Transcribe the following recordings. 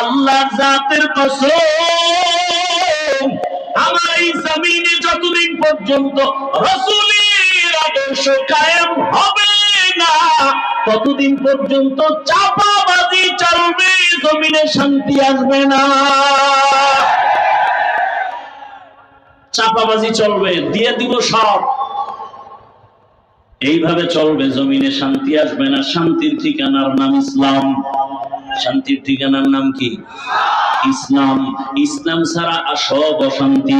আল্লাহর জাতের কসম, আমার এই জমিনে যতদিন পর্যন্ত রসুলের আদর্শ কায়েম হবে না, ততদিন পর্যন্ত চাপাবাজি চলবে, জমিনে শান্তি আসবে না। চাপাবাজি চলবে, দিয়ে দিব সব। এইভাবে চলবে, জমিনে শান্তি আসবে না, শান্তির ঠিকানার নাম ইসলাম। শান্তির ঠিকানার নাম কি? ইসলাম। ইসলাম ছাড়া সব অশান্তি।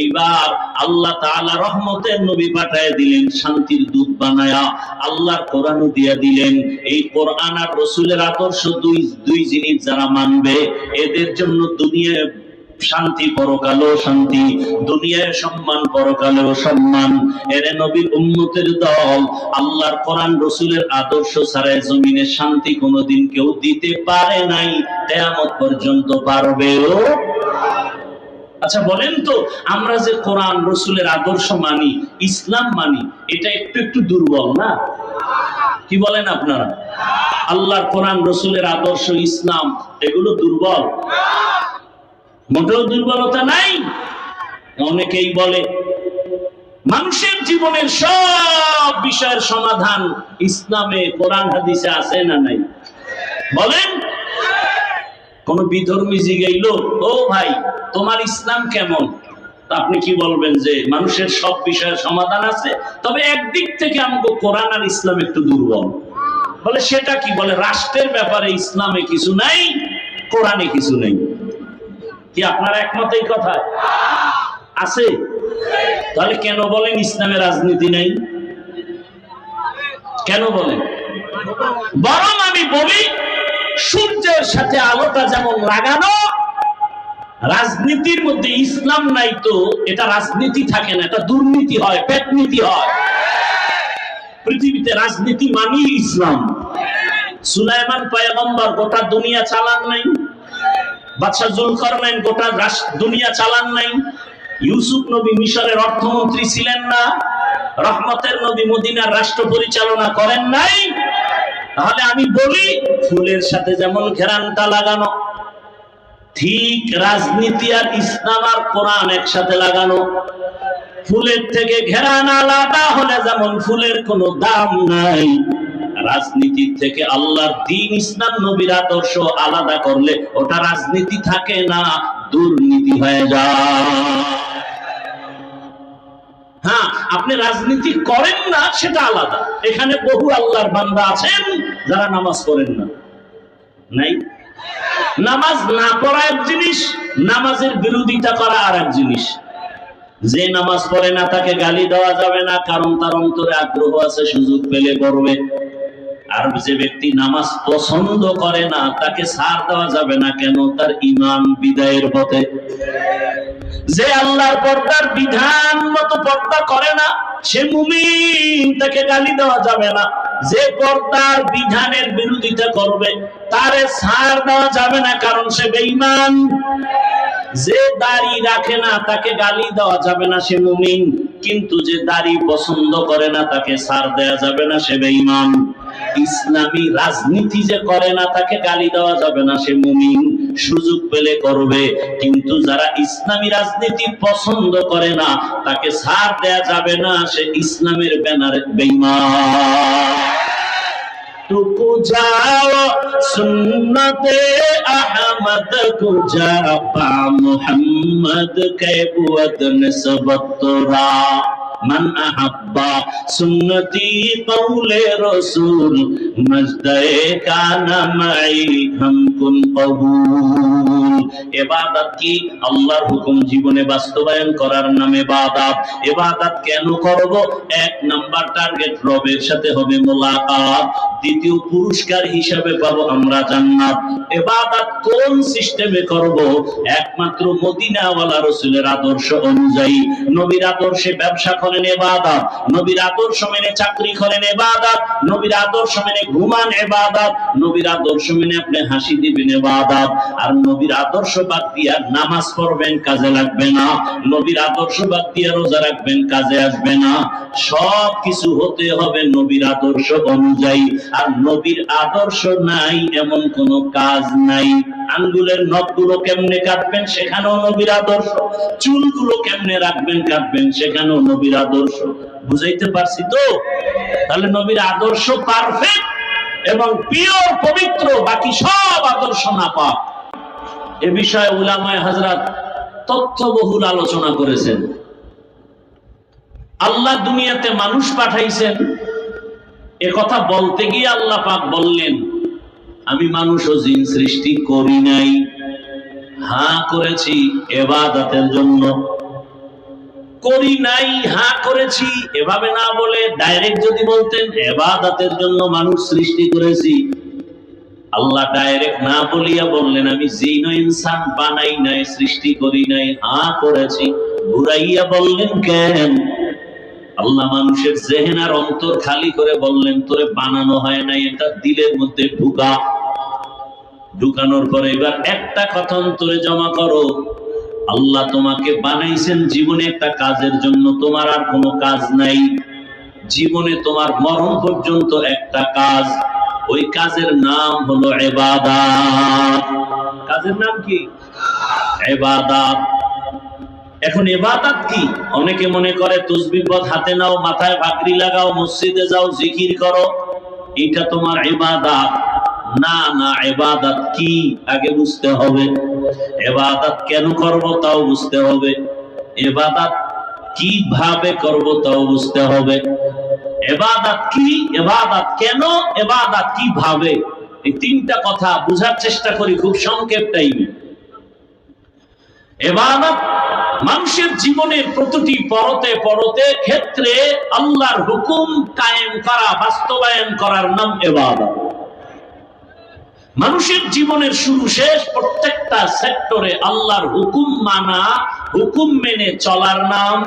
এইবার আল্লাহ তাআলা রহমতের নবী পাঠায় দিলেন, শান্তির দূত বানায়া আল্লাহর কোরআনও দিয়া দিলেন। এই কোরআন আর রসুলের আদর্শ দুই দুই জিনিস যারা মানবে, এদের জন্য দুনিয়ায় শান্তি পরকালেও শান্তি, দুনিয়ায় সম্মান পরকালেও সম্মান। এর নবীর উম্মতের দল, আল্লাহর কোরআন, রসুলের আদর্শ ছাড়াই জমিনে শান্তি কোনোদিন কেউ দিতে পারে নাই, কেয়ামত পর্যন্ত পারবেও আচ্ছা বলেন তো, আমরা যে কোরআন, রসুলের আদর্শ মানি, ইসলাম মানি, এটা একটু একটু দুর্বল না? কি বলেন আপনারা? আল্লাহর কোরআন, রসুলের আদর্শ, ইসলাম, এগুলো দুর্বল? মোটেও দুর্বলতা নাই। অনেকেই বলে, মানুষের জীবনের সব বিষয়ের সমাধান ইসলামে, কোরআন, হাদিসে আছে না নাই? বলেন, কোন বিধর্মী জিগাইল, ও ভাই, তোমার ইসলাম কেমন? আপনি কি বলবেন যে, মানুষের সব বিষয়ের সমাধান আছে, তবে একদিক থেকে আমাকে কোরআন আর ইসলাম একটু দুর্বল। বলে, সেটা কি? বলে, রাষ্ট্রের ব্যাপারে ইসলামে কিছু নাই, কোরআনে কিছু নেই। কি আপনার একমত এই কথায় আছে? তাহলে কেন বলেন ইসলামে রাজনীতি নেই? কেন বলেন? বরং আমি বলি, সূর্যের সাথে আলোটা যেমন লাগানো, রাজনীতির মধ্যে ইসলাম নাই তো, এটা রাজনীতি থাকে না, এটা দুর্নীতি হয়, পেটনীতি হয়। পৃথিবীতে রাজনীতি মানি ইসলাম। সুলাইমান পয়গম্বর গোটা দুনিয়া চালান নাই। বাদশাহ জুলকারনাইন গোটা দুনিয়া চালান নাই। ইউসুফ নবী মিশরের অর্থমন্ত্রী ছিলেন না। রহমতের নবী মদিনার রাষ্ট্র পরিচালনা করেন নাই। তাহলে আমি বলি, ফুলের সাথে যেমন ঘেরানটা লাগানো, ঠিক রাজনীতি আর ইসলাম আর কোরআন একসাথে লাগানো। ফুলের থেকে ঘেরান আলাদা হলে যেমন ফুলের কোনো দাম নাই। রাজনীতির থেকে আল্লাহর দিন ইসলাম, নবীর আদর্শ আলাদা করলে ওটা রাজনীতি থাকে না, দুর্নীতি হয়ে যায়। হ্যাঁ আপনি রাজনীতি করেন না, সেটা আলাদা। এখানে বহু আল্লাহর বান্দা আছেন, যারা নামাজ পড়েন না। নাই? নামাজ না পড়া এক জিনিস, নামাজের বিরোধিতা করা আর এক জিনিস। যে নামাজ পড়ে না, তাকে গালি দেওয়া যাবে না, কারণ তার অন্তরে আগ্রহ আছে, সুযোগ পেলে করবে। আর যে ব্যক্তি নামাজ পছন্দ করে না, তাকে ছাড় দেওয়া যাবে না কেন? তার ইমান বিদায়ের পথে। যে আল্লাহর পর্দার বিধান মতো পর্দা করে না, সে মুমিন, তাকে গালি দেওয়া যাবে না। যে পর্দার বিধানের বিরোধিতা করবে, তারে ছাড় দেওয়া যাবে না, কারণ সে বেঈমান। যে দাড়ি রাখে না, তাকে গালি দেওয়া যাবে না, সে মুমিন। কিন্তু যে দাড়ি পছন্দ করে না, তাকে সার দেওয়া যাবে না, সে বেঈমান। ইসলামী রাজনীতি যে করে না, তাকে গালি দেওয়া যাবে না। সে মুমিন, সুযোগ পেলে করবে। কিন্তু যারা ইসলামী রাজনীতি পছন্দ করে না, তাকে ছাড় দেয়া যাবে না। সে ইসলামের ব্যানারে, বেঈমান। টুকু যাও, সুন্নতে আহমদ কু যা পা মুহাম্মদ কে বুয়দ নিসবত তোরা। মান আহাব্বা সুন্নতি কানা মাই কবুল। কি? আল্লাহর হুকুম জীবনে বাস্তবায়ন করার নামে বাদাত। এবাদাত কেন করব? এক নাম্বার টার্গেট, রবের সাথে হবে মোলাকাত। দ্বিতীয় পুরস্কার হিসাবে পাবো আমরা জান্নাত। এবাদাত কোন সিস্টেমে করব? একমাত্র মদিনাওয়ালা আদর্শ অনুযায়ী। নবীর আদর্শে ব্যবসা করেন এবাদত। নবীর আদর্শ মেনে চাকরি করেন নবীর আদর্শ মেনে ঘুমান নবীর আদর্শ মেনে আপনি হাসি দিবেন আর নবীর আদর্শ বাদ দিয়া নামাজ পড়বেন, কাজে লাগবে না। নবীর আদর্শ বাদ দিয়া রোজা রাখবেন, কাজে আসবে না। সব কিছু হতে হবে নবীর আদর্শ অনুযায়ী। আর নবীর আদর্শ নাই, এমন কোন কাজ নাই। আঙ্গুলের নখগুলো কেমনে কাটবেন, সেখানেও নবীর আদর্শ। চুলগুলো কেমনে রাখবেন, কাটবেন, সেখানেও নবীর আদর্শ। বুঝাইতে পারছি তো? তাহলে নবীর আদর্শ পারফেক্ট এবং পিওর পবিত্র, বাকি সব আদর্শ না পাক। এ বিষয়ে উলামায় হাজরাত তথ্যবহুল আলোচনা করেছেন। আল্লাহ দুনিয়াতে মানুষ পাঠাইছেন। এ কথা বলতে গিয়ে আল্লাহ পাক বললেন, আমি মানুষ ও জিন সৃষ্টি করি নাই। হ্যাঁ করেছি এবাদাতের জন্য। করি নাই হ্যাঁ করেছি, এভাবে না বলে ডাইরেক্ট যদি বলতেন, এবাদাতের জন্য মানুষ সৃষ্টি করেছি। আল্লাহ ডাইরেক্ট না বলিয়া বললেন, আমি জিন ইনসান বানাই নাই, সৃষ্টি করি নাই হ্যাঁ করেছি। ঘুরাইয়া বললেন, কেন? আল্লাহ মানুষের জেহেন আর অন্তর খালি করে বললেন, তোরে বানানো হয় নাই, এটা দিলের মধ্যে ঢুকা। ঢুকানোর পরে এবার একটা কথা অন্তরে জমা করো। আল্লাহ তোমাকে বানাইছেন জীবনে একটা কাজের জন্য, তোমার আর কোনো কাজ নাই। জীবনে তোমার মরণ পর্যন্ত একটা কাজ, ওই কাজের নাম হলো এবাদাত। কাজের নাম কি? এবাদাত। এখন এবাদাত কি? অনেকে মনে করে তসবিপদ হাতে নাও, মাথায় পাগড়ি লাগাও, মসজিদে যাও, জিকির করো। এটা তোমার এবাদাত। না না, এবাদাত কি? আগে বুঝতে হবে। এবাদাত কেন করব তাও বুঝতে হবে। এবাদাত কীভাবে করব তাও বুঝতে হবে। এবাদাত কি? এবাদাত কেন? এবাদাত কীভাবে? এই তিনটা কথা বুঝার চেষ্টা করি, খুব সংক্ষেপ টাইমে। এবাদত মানুষের জীবনের প্রতিটি পরতে পরতে ক্ষেত্রে আল্লাহর হুকুম কায়েম করা, বাস্তবায়ন করার নাম এবাদত। মানুষের জীবনের শুরু শেষ, প্রত্যেকটা সেক্টরে আল্লাহর হুকুম মানা, হুকুম মেনে চলার নাম।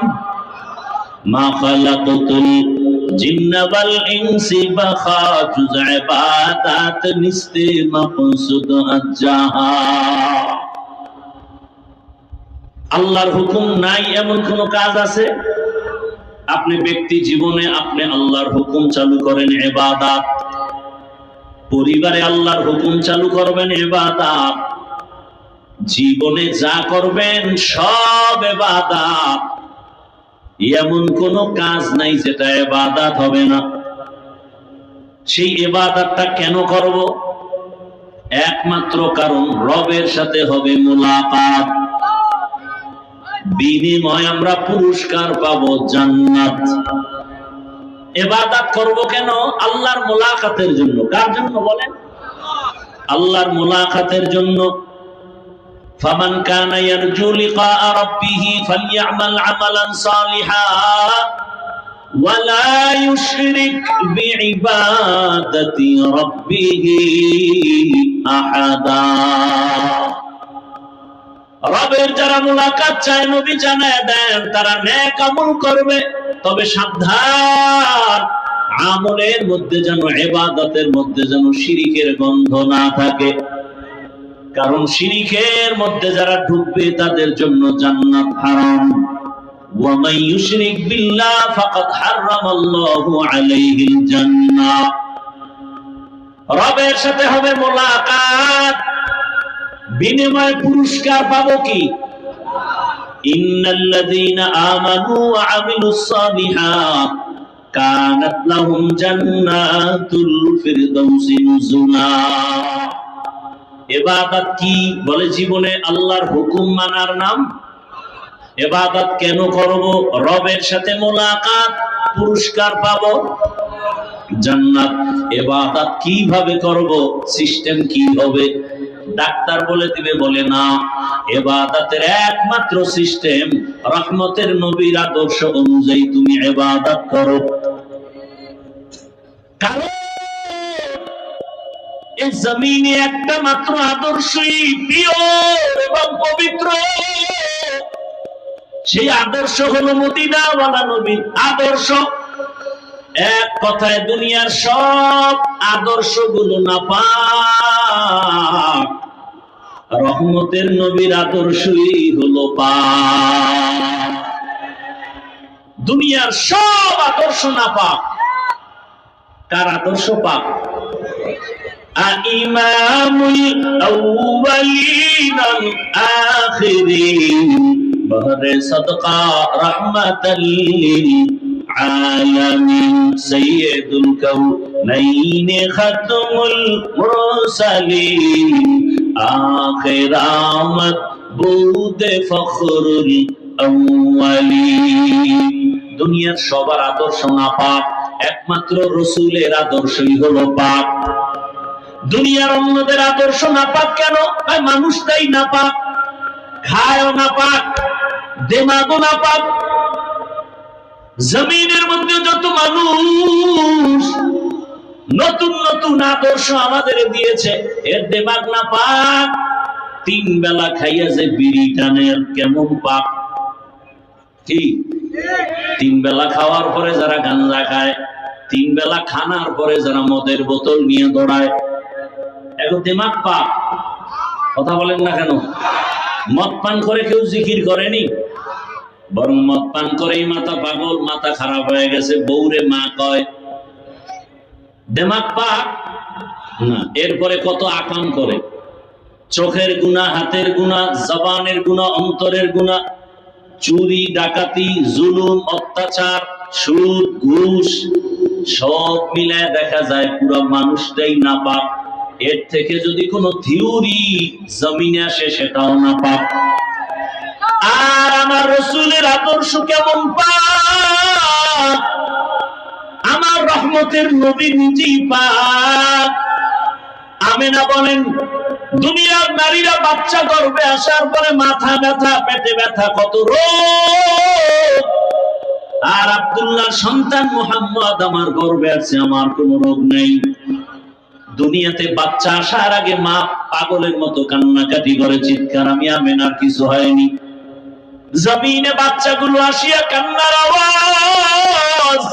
আল্লাহর হুকুম নাই, এমন কোন কাজ আছে? আপনি ব্যক্তি জীবনে আপনি আল্লাহর হুকুম চালু করেন এবাদাত পরিবারে আল্লাহর হুকুম চালু করবেন, এবাদাত। জীবনে যা করবেন, সব এবাদাত। এমন কোন কাজ নাই যেটা এবাদাত হবে না। সেই এবাদাতটা কেন করব? একমাত্র কারণ রবের সাথে হবে মোলাকাত। বিনিময় আমরা পুরস্কার পাবো জান্নাত। এবাদাত করব কেন আল্লাহর মোলাকাতের জন্য কার জন্য বলেন আল্লাহর মোলাকাতের জন্য فمن كان يرجو لقاء ربه فليعمل عملا صالحا ولا يشرك بعبادة ربه أحدا রবের যারা মুলাকাত চায় নবী জানায় দেন তারা নেক আমল করবে তবে সাবধান আমলের মধ্যে যেন এবাদতের মধ্যে যেন শিরিকের গন্ধ না থাকে কারণ শিরিকের মধ্যে যারা ঢুকবে তাদের জন্য জান্নাত হারাম ومن يشرك بالله فقد حرم الله عليه الجنة রবের সাথে হবে মোলাকাত বিনিময় পুরস্কার পাবো কি ইন্নাল্লাযীনা ইবাদত কি বলে জীবনে আল্লাহর হুকুম মানার নাম? এবাদত কেন করব? রবের সাথে মোলাকাত পুরস্কার পাবো? জান্নাত। এবাদত কীভাবে করব? সিস্টেম কি হবে? ডাক্তার বলে দিবে, বলে না। এবাদাতের একমাত্র সিস্টেম, রহমতের নবীর আদর্শ অনুযায়ী তুমি এবাদত করো। এই জমিনে একটা মাত্র আদর্শই পিওর এবং পবিত্র। সেই আদর্শ হলো মদিনাওয়ালা নবীর আদর্শ। এক কথায় দুনিয়ার সব আদর্শগুলো না পাক রহমতের নবীর আদর্শই হলো পাক। দুনিয়ার সব আদর্শ না পাক কার আদর্শ পাক? ইমামুল আউয়ালিন আখিরিন। للعالمين سيد الكونين ختم المرسلين آخر آمد بود فخر الأولين দুনিয়ার সবার আদর্শ না পাক একমাত্র রসুলের আদর্শই হলো পাক দুনিয়ার অন্যদের আদর্শ না পাক কেন আর মানুষটাই না পাক খায়ও না পাক দেমাগও না পাক জমিনের মধ্যে যত মানুষ নতুন নতুন আদর্শ আমাদের দিয়েছে, এর দেমাগ না পাক, তিন বেলা খাইয়া যে বিড়ি টানে কেমন পাক। কি? তিন বেলা খাওয়ার পরে যারা গাঞ্জা খায়, তিন বেলা খানার পরে যারা মদের বোতল নিয়ে দৌড়ায়। এখন দিমাগ পাক, কথা বলেন না কেন? মদ পান করে কেউ জিকির করেনি? বরং মদ পান করেই মাথা পাগল, মাথা খারাপ হয়ে গেছে বৌরে মা কয়, দেমাগ পাক না, এরপরে কত আকাম করে। চোখের গুণা, হাতের গুণা, জবানের গুণা, অন্তরের গুণা, চুরি, ডাকাতি, জুলুম, অত্যাচার, সুদ, ঘুষ, সব মিলায় দেখা যায় পুরো মানুষটাই না পাক এর থেকে যদি কোনো থিওরি জমিনে আসে, সেটাও না পাক আর আমার রসুলের আদর্শ কেমন পাক? আমার রহমতের নবী নিজেই পাক। আমেনা বলেন, দুনিয়ার নারীরা বাচ্চা গর্ভে আসার পরে মাথা ব্যথা, পেটে ব্যথা কত রোগ? আর আব্দুল্লাহ সন্তান মোহাম্মদ আমার গর্বে আছে, আমার কোন রোগ নেই। দুনিয়াতে বাচ্চা আসার আগে মা পাগলের মতো কান্নাকাটি করে, চিৎকার। আমি আমেনার কিছু হয়নি। জমিনে বাচ্চাগুলো আসিয়া কান্নার আওয়াজ।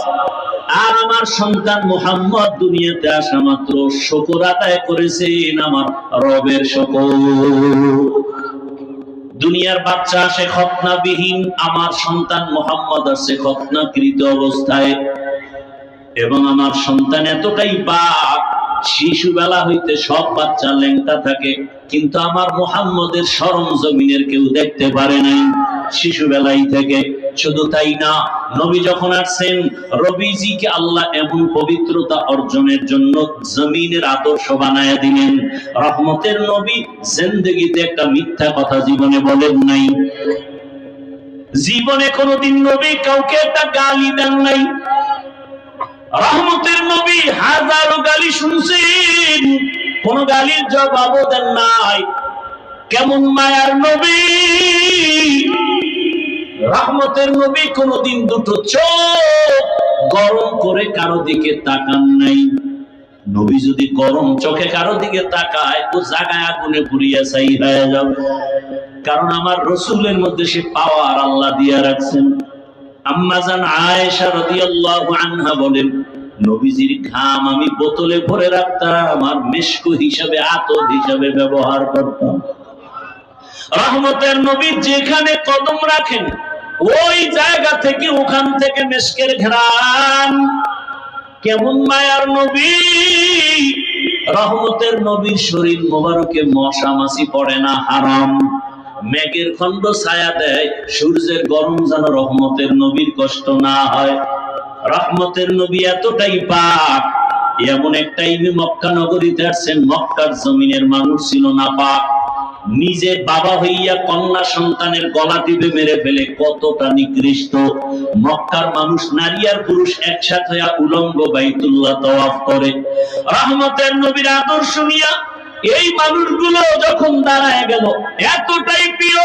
আর আমার সন্তান মোহাম্মদ দুনিয়াতে আসা মাত্র শকর আদায় করেছেন আমার রবের শকর। দুনিয়ার বাচ্চা আসে খতনাবিহীন, আমার সন্তান মোহাম্মদ আছে খতনাকৃত অবস্থায়। এবং আমার সন্তান এতটাই পাক শিশুবেলা হইতে সব বাচ্চা লেংটা থাকে, কিন্তু আমার মোহাম্মদের সরম জমিনের কেউ দেখতে পারে নাই। শিশুবেলাই থেকে। শুধু তাই না, নবী যখন আসছেন, রবিজিকে আল্লাহ এমন পবিত্রতা অর্জনের জন্য জমিনের আদর্শ বানায় দিলেন। রহমতের নবী জিন্দগিতে একটা মিথ্যা কথা জীবনে বলেন নাই। জীবনে কোনোদিন নবী কাউকে একটা গালি দেন নাই। রহমতের নবী হাজারো গালি শুনছেন, কোন গালির জবাবও দেন নাই। কেমন মায়ার নবী! রহমতের নবী কোনদিন দুটো চোখ গরম করে কারও দিকে তাকান নাই। নবী যদি গরম চোখে কারও দিকে তাকায়, তো জাগায় আগুনে পুড়িয়া চাই হয়ে যাবে। কারণ আমার রসুলের মধ্যে সে পাওয়ার আল্লাহ দিয়া রাখছেন। আম্মাজান আয়েশা রাদিয়াল্লাহু আনহা বলেন, নবীজির ঘাম আমি বোতলে ভরে রাখতাম, আমার মেশকু হিসাবে, আতর হিসাবে ব্যবহার করতাম। রহমতের নবী যেখানে কদম রাখেন ওই জায়গা থেকে ওখান থেকে মেশকের ঘ্রাণ কেমন মায়ার নবী? রহমতের নবীর শরীর মোবারকে মশা মাছি পড়ে না, হারাম। মেঘের খণ্ড ছায়া দেয়, সূর্যের গরম যেন রহমতের নবীর কষ্ট না হয়। রহমতের নবী এতটাই পাক, এমন একটা ইমি মক্কা নগরীতে আসছেন, মক্কার জমিনের মানুষ ছিল না পাক। নিজে বাবা হইয়া কন্যা সন্তানের গলা টিপে মেরে ফেলে, কতটা নিকৃষ্ট। মক্কার মানুষ, নারী আর পুরুষ একসাথে হইয়া উলঙ্গ বাইতুল্লাহ তওয়াফ করে। রহমতের নবীর আদর্শ নিয়া এই মানুষগুলো যখন দাঁড়ায় গেল, এতটাই প্রিয়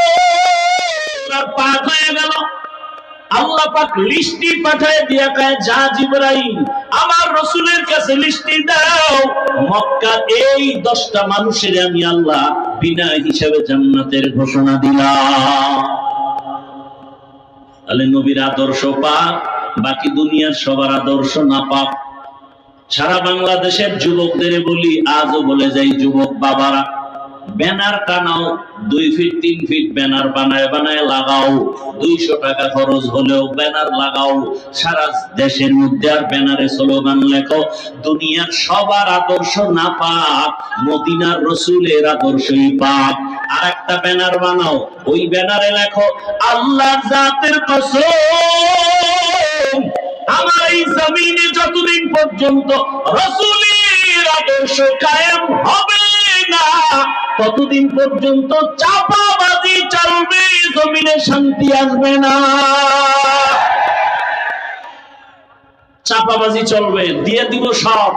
পাক হয়ে গেল। আল্লাহ পাক লিস্টি পাঠায় দিয়া কয়, যা জিবরাইল, আমার রসুলের কাছে লিস্টি দাও। মক্কা এই দশটা মানুষের আমি আল্লাহ বিনা হিসাবে জান্নাতের ঘোষণা দিলা তাহলে নবীর আদর্শ পাক, বাকি দুনিয়ার সবার আদর্শ না পাক। সারা বাংলাদেশের যুবকদের বলি, আজও বলে যাই, যুবক বাবারা ব্যানার টানাও, দুই ফিট তিন ফিট ব্যানার বানায় বানায় লাগাও। দুইশো টাকা খরচ হলেও ব্যানার লাগাও। সারা দেশের মধ্যে আর ব্যানারে স্লোগান লেখো, দুনিয়ার সবার আদর্শ না পাক, মদিনার রসুলের আদর্শই পাক। আর একটা ব্যানার বানাও, ওই ব্যানারে লেখো, আল্লাহ জাতের কসম, আমার এই জমিনে যতদিন পর্যন্ত রসুলের আদর্শ কায়েম হবে না। ততদিন পর্যন্ত চাপাবাজি চলবে, জমিনে শান্তি আসবে না। চাপাবাজি চলবে, দিয়ে দিব সব।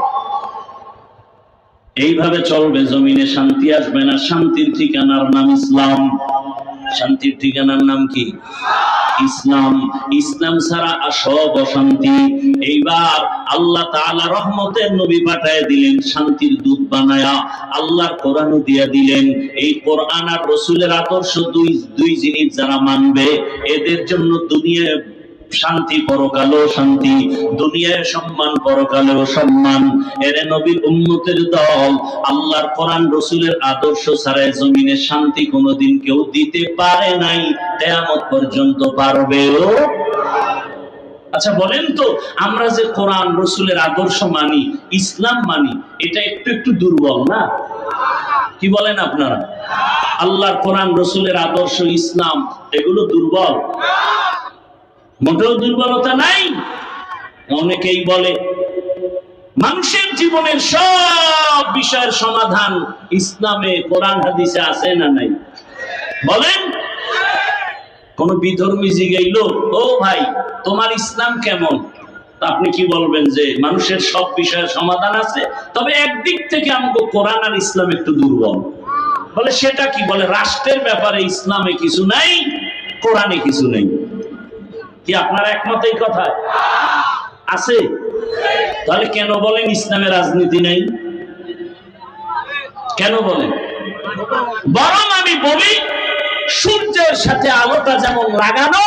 এইভাবে চলবে, জমিনে শান্তি আসবে না। শান্তির ঠিকানার নাম ইসলাম। শান্তির ঠিকানার নাম কি? ইসলাম ইসলাম ছাড়া সব অশান্তি। এইবার আল্লাহ তাআলা রহমতের নবী পাঠায় দিলেন, শান্তির দূত বানায়া আল্লাহর কোরআনও দিয়া দিলেন। এই কোরআন আর রসুলের আদর্শ দুই দুই জিনিস যারা মানবে, এদের জন্য দুনিয়ায় শান্তি পরকালেও শান্তি, দুনিয়ায় সম্মান পরকালেও সম্মান। এরে নবীর উম্মতের দল, আল্লাহর কোরআন, রসুলের আদর্শ ছাড়াই জমিনে শান্তি কোনোদিন কেউ দিতে পারে নাই তেয়ামত পর্যন্ত পারবেও আচ্ছা বলেন তো, আমরা যে কোরআন, রসুলের আদর্শ মানি, ইসলাম মানি, এটা একটু একটু দুর্বল না? কি বলেন আপনারা? আল্লাহর কোরআন, রসুলের আদর্শ, ইসলাম, এগুলো দুর্বল? মোটেও দুর্বলতা নাই। অনেকেই বলে, মানুষের জীবনের সব বিষয়ের সমাধান ইসলামে, কোরআন, হাদিসে আছে না নাই? বলেন, কোন বিধর্মী জিগাইল ও ভাই, তোমার ইসলাম কেমন? আপনি কি বলবেন যে, মানুষের সব বিষয়ের সমাধান আছে, তবে একদিক থেকে আমাকে কোরআন আর ইসলাম একটু দুর্বল। বলে, সেটা কি? বলে, রাষ্ট্রের ব্যাপারে ইসলামে কিছু নাই, কোরআনে কিছু নেই। কি আপনার একমত এই কথায়? আছে? তাহলে কেন বলেন ইসলামে রাজনীতি নেই? কেন বলেন? বরং আমি বলি, সূর্যের সাথে আলোটা যেমন লাগানো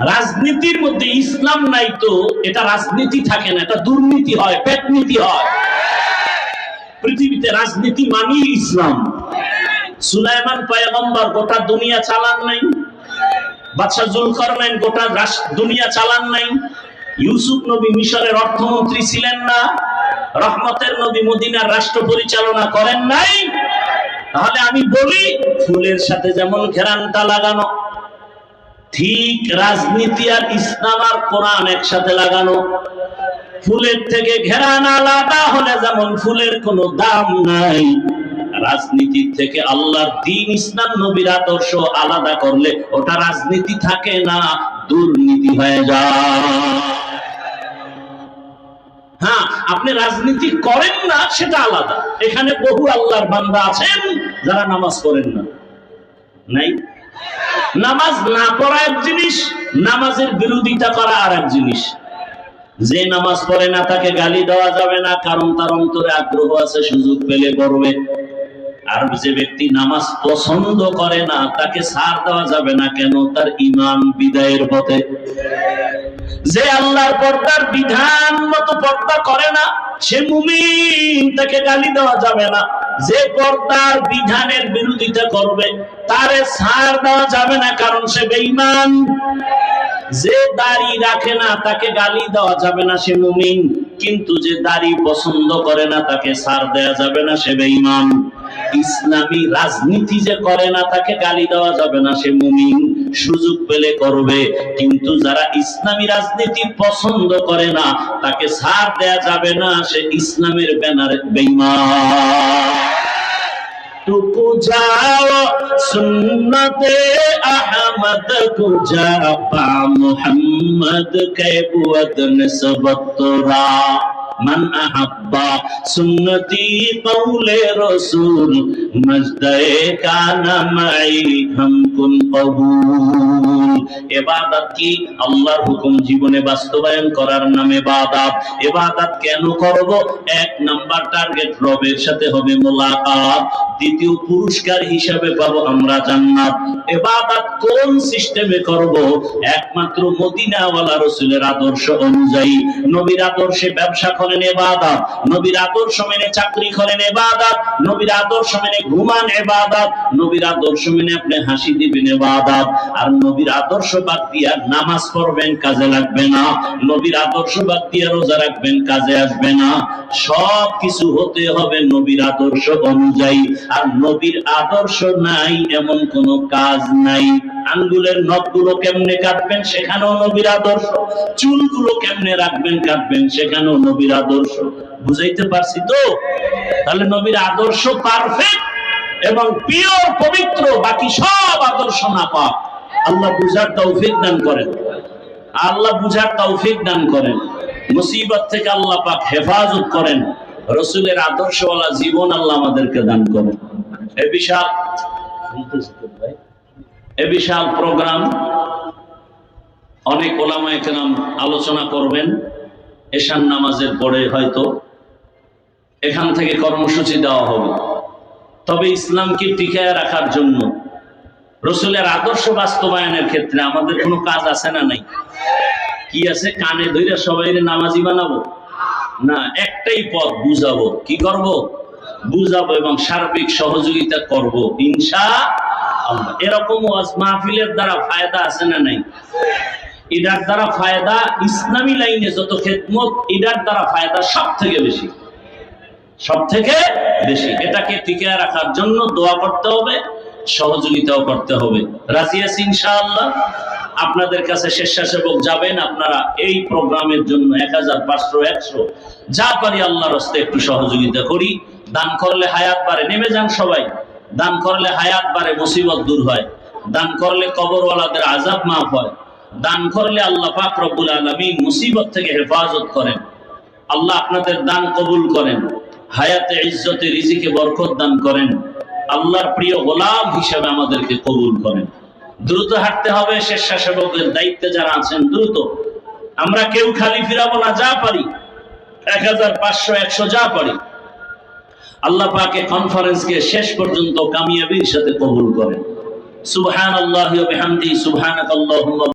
রাজনীতির মধ্যে ইসলাম নাই তো, এটা রাজনীতি থাকে না, এটা দুর্নীতি হয়, পেটনীতি হয়। পৃথিবীতে রাজনীতি মানি ইসলাম। সুলাইমান পয়গম্বর গোটা দুনিয়া চালান নাই। বাদশাহ জুলকারনাইন গোটা রাস- দুনিয়া চালান নাই। ইউসুফ নবী মিশরের অর্থমন্ত্রী ছিলেন না, রহমতের নবী মদিনার রাষ্ট্র পরিচালনা করেন নাই। তাহলে আমি বলি, ফুলের সাথে যেমন ঘেরানটা লাগানো, ঠিক রাজনীতি আর ইসলাম আর কোরআন একসাথে লাগানো। ফুলের থেকে ঘেরান আলাদা হলে যেমন ফুলের কোনো দাম নাই। রাজনীতির থেকে আল্লাহর দিন ইসলাম, নবীর আদর্শ আলাদা করলে ওটা রাজনীতি থাকে না, দুর্নীতি হয়ে যায়। হ্যাঁ আপনি রাজনীতি করেন না, সেটা আলাদা। এখানে বহু আল্লাহর বান্দা আছেন, যারা নামাজ পড়েন না। নাই? নামাজ না পড়া এক জিনিস, নামাজের বিরোধিতা করা আর এক জিনিস। যে নামাজ পড়ে না, তাকে গালি দেওয়া যাবে না, কারণ তার অন্তরে আগ্রহ আছে, সুযোগ পেলে করবে। আর যে ব্যক্তি নামাজ পছন্দ করে না, তাকে সার দেওয়া যাবে না কেন? তার ইমান বিদায়ের পথে। যে আল্লাহর পর্দার বিধান মতো পর্দা করে না, সে মুমিন, তাকে গালি দেওয়া যাবে না। যে পর্দার বিধানের বিরোধিতা করবে, তারে সার দেওয়া যাবে না, কারণ সে বেঈমান। যে দাড়ি রাখে না, তাকে গালি দেওয়া যাবে না, সে মুমিন। কিন্তু যে দাড়ি পছন্দ করে না, তাকে সার দেওয়া যাবে না, সে বেঈমান। ইসলামী রাজনীতি যে করে না, তাকে গালি দেওয়া যাবে না। সে মুমিন, সুযোগ পেলে করবে। কিন্তু যারা ইসলামী রাজনীতি পছন্দ করে না, তাকে সার দেয়া যাবে না। সে ইসলামের ব্যানারে, বেঈমান। টুকু যাও, সুন্নতে আহমদ কু যা পা মুহাম্মদ কে বুয়ত নিসবত তোরা মান আহাব্বা সুন্নতি কৌলে রসুল মজদায়ে কানা মাই হামকুন কবুল। এবাদাত কি আল্লাহর হুকুম জীবনে বাস্তবায়ন করার নামে বাদাত। এবাদাত কেন করব? এক নাম্বার টার্গেট রবের সাথে হবে মোলাকাত। দ্বিতীয় পুরস্কার হিসাবে আমরা জান্নাত। এবাদাত কোন সিস্টেমে করব? একমাত্র মদিনাওয়ালা রসুলের আদর্শ অনুযায়ী। নবীর আদর্শে ব্যবসা করেন এবাদাত। নবীর আদর্শ মেনে চাকরি করেন এবাদাত। নবীর আদর্শ মেনে ঘুমান এবাদাত। নবীর আদর্শ মেনে আপনি হাসি দিবেন এবাদাত। আর নবীর আদর্শ বাদ দিয়ে নামাজ পড়বেন, কাজে লাগবে না। নবীর আদর্শ বাদ দিয়ে রোজা রাখবেন, কাজে আসবে না। সব কিছু হতে হবে নবীর আদর্শ অনুযায়ী। আর নবীর আদর্শ নাই, এমন কোন কাজ নাই। আঙ্গুলের নখগুলো কেমনে কাটবেন, সেখানেও নবীর আদর্শ। চুলগুলো কেমনে রাখবেন, কাটবেন, সেখানেও নবীর আদর্শ। বুঝাইতে পারছি তো? তাহলে নবীর আদর্শ পারফেক্ট এবং পিওর পবিত্র, বাকি সব আদর্শ না পাক আল্লাহ বুঝার তৌফিক দান করেন। আল্লাহ বুঝার তৌফিক দান করেন। মুসিবত থেকে আল্লাহ পাক হেফাজত করেন। রসুলের আদর্শওয়ালা জীবন আল্লাহ আমাদেরকে দান করেন। এ বিশাল এ বিশাল প্রোগ্রাম। অনেক ওলামায়ে কেরাম আলোচনা করবেন। এশান নামাজের পরে হয়তো এখান থেকে কর্মসূচি দেওয়া হবে। তবে ইসলামকে টিকায় রাখার জন্য রসুলের আদর্শ বাস্তবায়নের ক্ষেত্রে আমাদের কোনো কাজ আছে না নাই? কি আছে? কানে ধরে সবাই নামাজি বানাবো? না, একটাই পথ, বুঝাবো। কি করব? বুঝাবো এবং সার্বিক সহযোগিতা করব আল্লাহ। এরকম মাহফিলের দ্বারা ফায়দা আছে না নাই? এটার দ্বারা ফায়দা ইসলামী লাইনে যত খেদমত, এটার দ্বারা ফায়দা সব থেকে বেশি। সব থেকে বেশি। এটাকে টিকে রাখার জন্য দোয়া করতে হবে। সহযোগিতাও করতে হবে। রাজি আছি ইনশাআল্লাহ? আপনাদের কাছে স্বেচ্ছাসেবক যাবেন, আপনারা এই প্রোগ্রামের জন্য এক হাজার পাঁচশো, একশো, যা পারি আল্লাহর হস্তে একটু সহযোগিতা করি। দান করলে হায়াত বাড়ে, নেমে যান সবাই। দান করলে হায়াত বাড়ে, মুসিবত দূর হয়। দান করলে কবরওয়ালাদের আজাব মাফ হয়। দান করলে আল্লাহ পাক রব্বুল আলামিন মুসিবত থেকে হেফাজত করেন। আল্লাহ আপনাদের দান কবুল করেন। হায়াতে ইজ্জতে রিজিকে বরকত দান করেন। আল্লাহর প্রিয় গোলাম হিসেবে আমাদেরকে কবুল করেন। দ্রুত হাঁটতে হবে স্বেচ্ছাসেবকের দায়িত্বে যারা আছেন দ্রুত। আমরা কেউ খালি ফিরাবো না, যা পারি। এক হাজার পাঁচশো, একশো যা পারি। আল্লাহ পাকে কনফারেন্সকে শেষ পর্যন্ত কামিয়াবির সাথে কবুল করেন। সুবহান আল্লাহ আল্লাহুম্মা